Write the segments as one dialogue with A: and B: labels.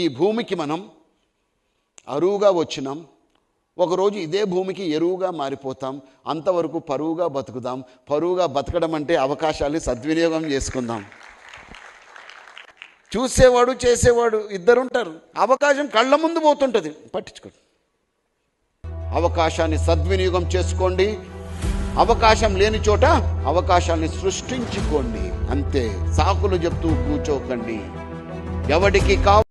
A: ఈ భూమికి మనం అరువుగా వచ్చినాం. ఒకరోజు ఇదే భూమికి ఎరువుగా మారిపోతాం. అంతవరకు పరువుగా బతుకుదాం. పరువుగా బతకడం అంటే అవకాశాన్ని సద్వినియోగం చేసుకుందాం. చూసేవాడు చేసేవాడు ఇద్దరుంటారు. అవకాశం కళ్ళ ముందు పోతుంటుంది. పట్టించుకోండి అవకాశాన్ని సద్వినియోగం చేసుకోండి. అవకాశం లేని చోట అవకాశాన్ని సృష్టించుకోండి. అంతే. సాకులు చెప్తూ కూర్చోకండి. ఎవడికి కావ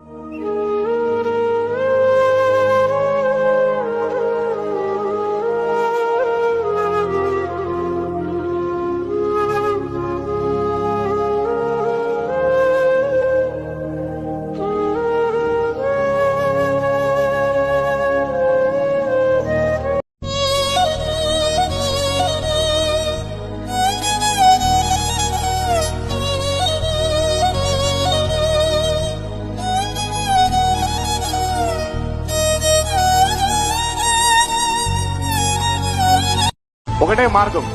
B: ఒకటే మార్గం.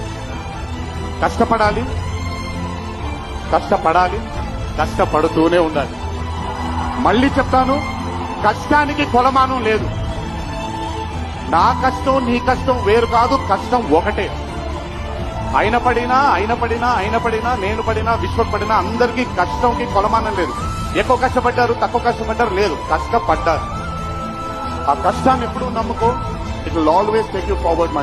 B: కష్టపడాలి కష్టపడాలి కష్టపడుతూనే ఉండాలి. మళ్ళీ చెప్తాను కష్టానికి కొలమానం లేదు. నా కష్టం నీ కష్టం వేరు కాదు కష్టం ఒకటే. అయిన పడినా అయిన పడినా అయిన పడినా నేను పడినా విశ్వం పడినా అందరికీ కష్టంకి కొలమానం లేదు. ఎక్కువ కష్టపడ్డారు తక్కువ కష్టపడ్డారు లేదు. కష్టపడ్డారు. ఆ కష్టాన్ని ఎప్పుడు నమ్ముకో. It will always take you forward